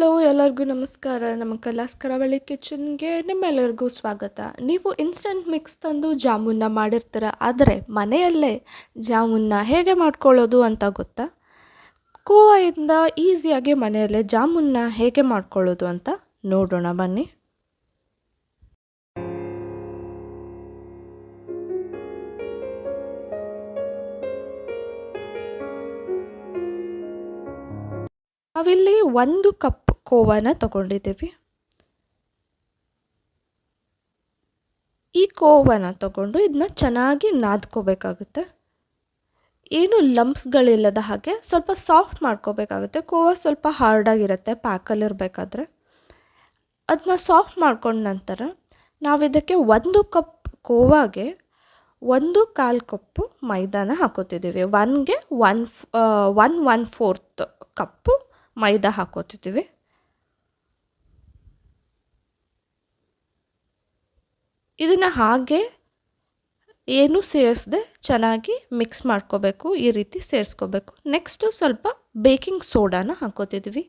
Hello ಎಲ್ಲರಿಗೂ ನಮಸ್ಕಾರ. ನಮ್ಮ ಕಲಾಸ್ ಕರಾವಳಿ ಕಿಚನ್ಗೆ ನಿಮ್ಮೆಲ್ಲರಿಗೂ ಸ್ವಾಗತ. ನೀವು ಇನ್ಸ್ಟಂಟ್ ಮಿಕ್ಸ್ ತಂದು ಜಾಮೂನ್ನ ಮಾಡಿರ್ತೀರ, ಆದರೆ ಮನೆಯಲ್ಲೇ ಜಾಮೂನ್ನ ಹೇಗೆ ಮಾಡ್ಕೊಳ್ಳೋದು ಅಂತ ಗೊತ್ತಾ? ಕೋವಾಯಿಂದ ಈಸಿಯಾಗಿ ಮನೆಯಲ್ಲೇ ಜಾಮೂನ್ನ ಹೇಗೆ ಮಾಡ್ಕೊಳ್ಳೋದು ಅಂತ ನೋಡೋಣ, ಬನ್ನಿ. ನಾವಿಲ್ಲಿ ಒಂದು ಕಪ್ ಕೋವಾನ ತಗೊಂಡಿದ್ದೀವಿ. ಈ ಕೋವನ ತಗೊಂಡು ಇದನ್ನ ಚೆನ್ನಾಗಿ ನಾದ್ಕೋಬೇಕಾಗುತ್ತೆ. ಏನು ಲಂಪ್ಸ್ಗಳಿಲ್ಲದ ಹಾಗೆ ಸ್ವಲ್ಪ ಸಾಫ್ಟ್ ಮಾಡ್ಕೋಬೇಕಾಗುತ್ತೆ. ಕೋವಾ ಸ್ವಲ್ಪ ಹಾರ್ಡಾಗಿರುತ್ತೆ ಪ್ಯಾಕಲ್ಲಿರಬೇಕಾದ್ರೆ ಅದನ್ನ ಸಾಫ್ಟ್ ಮಾಡ್ಕೊಂಡ ನಂತರ ನಾವು ಇದಕ್ಕೆ ಒಂದು ಕಪ್ ಕೋವಾಗೆ ಒಂದು ಕಾಲು ಕಪ್ಪು ಮೈದಾನ ಹಾಕೋತಿದ್ದೀವಿ. ಒನ್ಗೆ ಒನ್ ಒನ್ ಒನ್ ಫೋರ್ತ್ ಕಪ್ಪು ಮೈದಾ ಹಾಕೋತಿದ್ದೀವಿ. ಇದನ್ನು ಹಾಗೆ ಏನು ಸೇರಿಸದೆ ಚೆನ್ನಾಗಿ ಮಿಕ್ಸ್ ಮಾಡ್ಕೋಬೇಕು, ಈ ರೀತಿ ಸೇರಿಸ್ಕೋಬೇಕು. ನೆಕ್ಸ್ಟು ಸ್ವಲ್ಪ ಬೇಕಿಂಗ್ ಸೋಡಾನ ಹಾಕೋತಿದ್ವಿ.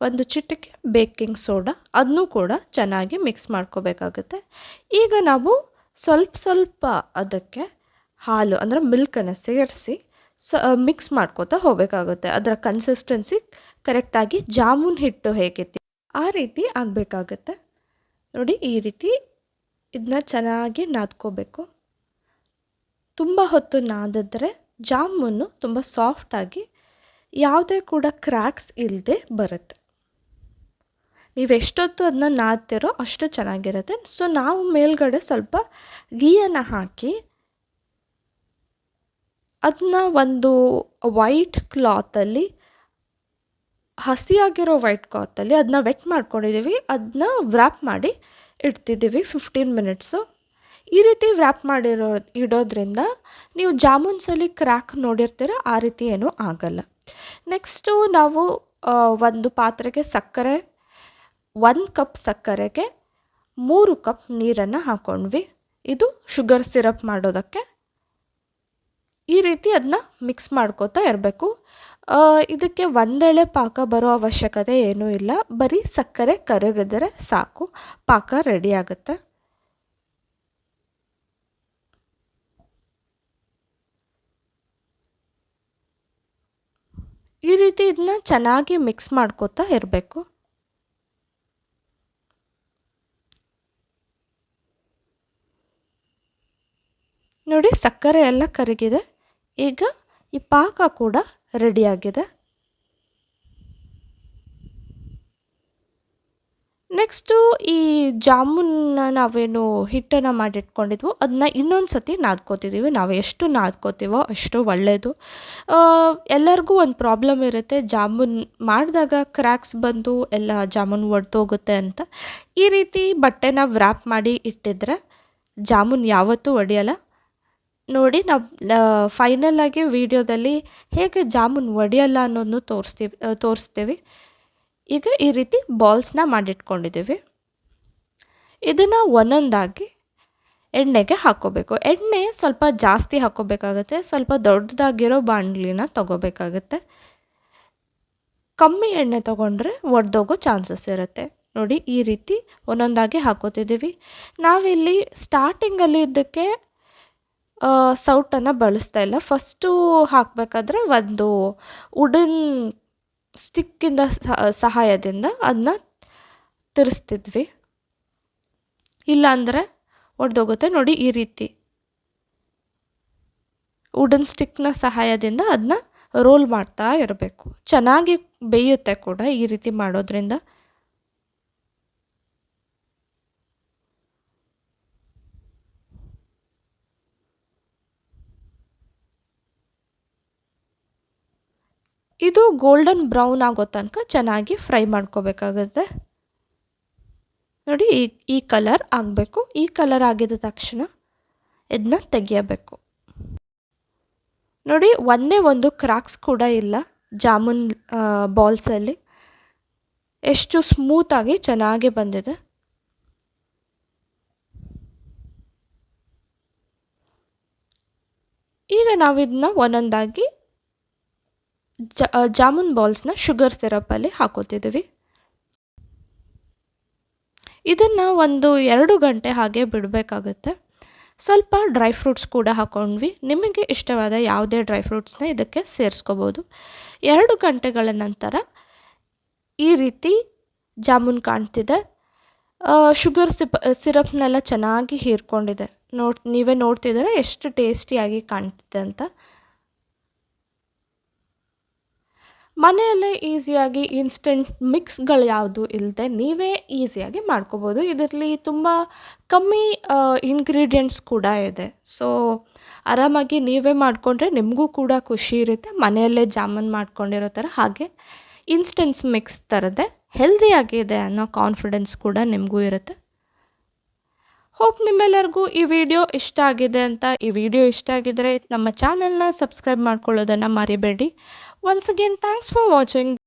ಒಂದು ಚಿಟಿಕೆ ಬೇಕಿಂಗ್ ಸೋಡಾ ಅದನ್ನೂ ಕೂಡ ಚೆನ್ನಾಗಿ ಮಿಕ್ಸ್ ಮಾಡ್ಕೋಬೇಕಾಗುತ್ತೆ. ಈಗ ನಾವು ಸ್ವಲ್ಪ ಸ್ವಲ್ಪ ಅದಕ್ಕೆ ಹಾಲು, ಅಂದರೆ ಮಿಲ್ಕನ್ನು ಸೇರಿಸಿ ಸ ಮಿಕ್ಸ್ ಮಾಡ್ಕೋತಾ ಹೋಗಬೇಕಾಗುತ್ತೆ. ಅದರ ಕನ್ಸಿಸ್ಟೆನ್ಸಿ ಕರೆಕ್ಟಾಗಿ ಜಾಮೂನ್ ಹಿಟ್ಟು ಹೇಗಿತ್ತು ಆ ರೀತಿ ಆಗಬೇಕಾಗತ್ತೆ. ನೋಡಿ ಈ ರೀತಿ ಇದನ್ನ ಚೆನ್ನಾಗಿ ನಾದ್ಕೋಬೇಕು. ತುಂಬ ಹೊತ್ತು ನಾದಿದ್ರೆ ಜಾಮೂನು ತುಂಬ ಸಾಫ್ಟಾಗಿ ಯಾವುದೇ ಕೂಡ ಕ್ರ್ಯಾಕ್ಸ್ ಇಲ್ಲದೆ ಬರುತ್ತೆ. ನೀವು ಎಷ್ಟೊತ್ತು ಅದನ್ನ ನಾದ್ತಿರೋ ಅಷ್ಟು ಚೆನ್ನಾಗಿರುತ್ತೆ. ಸೊ ನಾವು ಮೇಲ್ಗಡೆ ಸ್ವಲ್ಪ ಗೀಯನ್ನು ಹಾಕಿ ಅದನ್ನ ಒಂದು ವೈಟ್ ಕ್ಲಾತಲ್ಲಿ ಹಸಿಯಾಗಿರೋ ವೈಟ್ ಕ್ಲಾತಲ್ಲಿ ಅದನ್ನ ವೆಟ್ ಮಾಡ್ಕೊಂಡಿದ್ದೀವಿ ಅದನ್ನ ವ್ರ್ಯಾಪ್ ಮಾಡಿ ಇಡ್ತಿದ್ದೀವಿ ಫಿಫ್ಟೀನ್ ಮಿನಿಟ್ಸು ಈ ರೀತಿ ವ್ರ್ಯಾಪ್ ಮಾಡಿರೋ, ಇಡೋದ್ರಿಂದ ನೀವು ಜಾಮೂನ್ಸಲ್ಲಿ ಕ್ರ್ಯಾಕ್ ನೋಡಿರ್ತೀರ, ಆ ರೀತಿ ಏನೂ ಆಗಲ್ಲ. ನೆಕ್ಸ್ಟು ನಾವು ಒಂದು ಪಾತ್ರೆಗೆ ಸಕ್ಕರೆ ಒಂದು ಕಪ್ ಸಕ್ಕರೆಗೆ ಮೂರು ಕಪ್ ನೀರನ್ನು ಹಾಕ್ಕೊಂಡ್ವಿ ಇದು ಶುಗರ್ ಸಿರಪ್ ಮಾಡೋದಕ್ಕೆ. ಈ ರೀತಿ ಅದನ್ನ ಮಿಕ್ಸ್ ಮಾಡ್ಕೋತಾ ಇರಬೇಕು. ಇದಕ್ಕೆ ಒಂದೆಳೆ ಪಾಕ ಬರೋ ಅವಶ್ಯಕತೆ ಏನೂ ಇಲ್ಲ. ಬರೀ ಸಕ್ಕರೆ ಕರಗಿದ್ರೆ ಸಾಕು. ಪಾಕ ರೆಡಿ ಆಗುತ್ತೆ. ಈ ರೀತಿ ಇದನ್ನ ಚೆನ್ನಾಗಿ ಮಿಕ್ಸ್ ಮಾಡ್ಕೋತಾ ಇರಬೇಕು. ನೋಡಿ ಸಕ್ಕರೆ ಎಲ್ಲ ಕರಗಿದೆ. ಈಗ ಈ ಪಾಕ ಕೂಡ ರೆಡಿಯಾಗಿದೆ ನೆಕ್ಸ್ಟು ಈ ಜಾಮೂನ್ನ ನಾವೇನು ಹಿಟ್ಟನ್ನು ಮಾಡಿಟ್ಕೊಂಡಿದ್ವು ಅದನ್ನ ಇನ್ನೊಂದು ಸತಿ ನಾದ್ಕೋತಿದ್ದೀವಿ ನಾವು ಎಷ್ಟು ನಾದ್ಕೋತೀವೋ ಅಷ್ಟು ಒಳ್ಳೆಯದು ಎಲ್ಲರಿಗೂ ಒಂದು ಪ್ರಾಬ್ಲಮ್ ಇರುತ್ತೆ. ಜಾಮೂನ್ ಮಾಡಿದಾಗ ಕ್ರ್ಯಾಕ್ಸ್ ಬಂದು ಎಲ್ಲ ಜಾಮೂನ್ ಒಡೆದೋಗುತ್ತೆ ಅಂತ. ಈ ರೀತಿ ಬಟ್ಟೆನ ವ್ರ್ಯಾಪ್ ಮಾಡಿ ಇಟ್ಟಿದ್ರೆ ಜಾಮೂನ್ ಯಾವತ್ತೂ ಒಡೆಯಲ್ಲ. ನೋಡಿ ನಾವು ಫೈನಲ್ ಆಗಿ ವಿಡಿಯೋದಲ್ಲಿ ಹೇಗೆ ಜಾಮೂನ್ ಒಡೆಯಲ್ಲ ಅನ್ನೋದನ್ನು ತೋರಿಸ್ತೀವಿ ತೋರಿಸ್ತೀವಿ. ಈಗ ಈ ರೀತಿ ಬಾಲ್ಸ್ನ ಮಾಡಿಟ್ಕೊಂಡಿದ್ದೀವಿ. ಇದನ್ನು ಒಂದೊಂದಾಗಿ ಎಣ್ಣೆಗೆ ಹಾಕೋಬೇಕು ಎಣ್ಣೆ ಸ್ವಲ್ಪ ಜಾಸ್ತಿ ಹಾಕ್ಕೋಬೇಕಾಗತ್ತೆ, ಸ್ವಲ್ಪ ದೊಡ್ಡದಾಗಿರೋ ಬಾಣಲಿನ ತಗೋಬೇಕಾಗತ್ತೆ. ಕಮ್ಮಿ ಎಣ್ಣೆ ತಗೊಂಡ್ರೆ ಒಡೆದೋಗೋ ಚಾನ್ಸಸ್ ಇರುತ್ತೆ. ನೋಡಿ ಈ ರೀತಿ ಒಂದೊಂದಾಗಿ ಹಾಕೋತಿದ್ದೀವಿ ನಾವಿಲ್ಲಿ ಸ್ಟಾರ್ಟಿಂಗಲ್ಲಿ ಇದಕ್ಕೆ ಸೌಟನ್ನು ಬಳಸ್ತಾ ಇಲ್ಲ. ಫಸ್ಟು ಹಾಕಬೇಕಾದ್ರೆ ಒಂದು ವುಡನ್ ಸ್ಟಿಕ್ಕಿಂದ ಸಹಾಯದಿಂದ ಅದನ್ನ ತಿರ್ಸ್ತಿದ್ವಿ. ಇಲ್ಲಾಂದರೆ ಒಡೆದೋಗುತ್ತೆ. ನೋಡಿ ಈ ರೀತಿ. ವುಡನ್ ಸ್ಟಿಕ್ನ ಸಹಾಯದಿಂದ ಅದನ್ನ ರೋಲ್ ಮಾಡ್ತಾ ಇರಬೇಕು. ಚೆನ್ನಾಗಿ ಬೇಯುತ್ತೆ ಕೂಡ ಈ ರೀತಿ ಮಾಡೋದ್ರಿಂದ. ಇದು ಗೋಲ್ಡನ್ ಬ್ರೌನ್ ಆಗೋ ತನಕ ಚೆನ್ನಾಗಿ ಫ್ರೈ ಮಾಡ್ಕೋಬೇಕಾಗುತ್ತೆ. ನೋಡಿ, ಈ ಕಲರ್ ಆಗಬೇಕು. ಈ ಕಲರ್ ಆಗಿದ ತಕ್ಷಣ ಇದನ್ನ ತೆಗೆಯಬೇಕು. ನೋಡಿ, ಒಂದೇ ಒಂದು ಕ್ರಾಕ್ಸ್ ಕೂಡ ಇಲ್ಲ ಜಾಮೂನ್ ಬಾಲ್ಸಲ್ಲಿ ಎಷ್ಟು ಸ್ಮೂತಾಗಿ ಚೆನ್ನಾಗಿ ಬಂದಿದೆ. ಈಗ ನಾವು ಇದನ್ನ ಒಂದೊಂದಾಗಿ ಜಾಮೂನ್ ಬಾಲ್ಸ್ನ ಶುಗರ್ ಸಿರಪಲ್ಲಿ ಹಾಕೋತಿದ್ದೀವಿ ಇದನ್ನು ಒಂದು ಎರಡು ಗಂಟೆ ಹಾಗೆ ಬಿಡಬೇಕಾಗುತ್ತೆ. ಸ್ವಲ್ಪ ಡ್ರೈ ಫ್ರೂಟ್ಸ್ ಕೂಡ ಹಾಕೊಂಡ್ವಿ. ನಿಮಗೆ ಇಷ್ಟವಾದ ಯಾವುದೇ ಡ್ರೈ ಫ್ರೂಟ್ಸ್ನ ಇದಕ್ಕೆ ಸೇರಿಸ್ಕೋಬೋದು. ಎರಡು ಗಂಟೆಗಳ ನಂತರ ಈ ರೀತಿ ಜಾಮೂನ್ ಕಾಣ್ತಿದೆ. ಶುಗರ್ ಸಿಪ್, ಸಿರಪ್ನೆಲ್ಲ ಚೆನ್ನಾಗಿ ಹೀರ್ಕೊಂಡಿದೆ. ನೋಡ್, ನೀವೇ ನೋಡ್ತಿದ್ದೀರಾ ಎಷ್ಟು ಟೇಸ್ಟಿಯಾಗಿ ಕಾಣ್ತಿದೆ ಅಂತ. ಮನೆಯಲ್ಲೇ ಈಸಿಯಾಗಿ ಇನ್ಸ್ಟೆಂಟ್ ಮಿಕ್ಸ್ಗಳು ಯಾವುದು ಇಲ್ಲದೆ ನೀವೇ ಈಸಿಯಾಗಿ ಮಾಡ್ಕೋಬೋದು. ಇದರಲ್ಲಿ ತುಂಬ ಕಮ್ಮಿ ಇಂಗ್ರೀಡಿಯೆಂಟ್ಸ್ ಕೂಡ ಇದೆ. ಸೊ ಆರಾಮಾಗಿ ನೀವೇ ಮಾಡಿಕೊಂಡ್ರೆ ನಿಮಗೂ ಕೂಡ ಖುಷಿ ಇರುತ್ತೆ. ಮನೆಯಲ್ಲೇ ಜಾಮೂನ್ ಮಾಡ್ಕೊಂಡಿರೋ ಥರ ಹಾಗೆ ಇನ್ಸ್ಟೆಂಟ್ಸ್ ಮಿಕ್ಸ್ ಥರದ್ದೇ ಹೆಲ್ದಿಯಾಗಿದೆ ಅನ್ನೋ ಕಾನ್ಫಿಡೆನ್ಸ್ ಕೂಡ ನಿಮಗೂ ಇರುತ್ತೆ. ಹೋಪ್ ನಿಮ್ಮೆಲ್ಲರಿಗೂ ಈ ವಿಡಿಯೋ ಇಷ್ಟ ಆಗಿದೆ ಅಂತ ಈ ವಿಡಿಯೋ ಇಷ್ಟ ಆಗಿದ್ದರೆ ನಮ್ಮ ಚಾನೆಲ್ನ ಸಬ್ಸ್ಕ್ರೈಬ್ ಮಾಡ್ಕೊಳ್ಳೋದನ್ನು ಮರಿಬೇಡಿ. Once again, thanks for watching.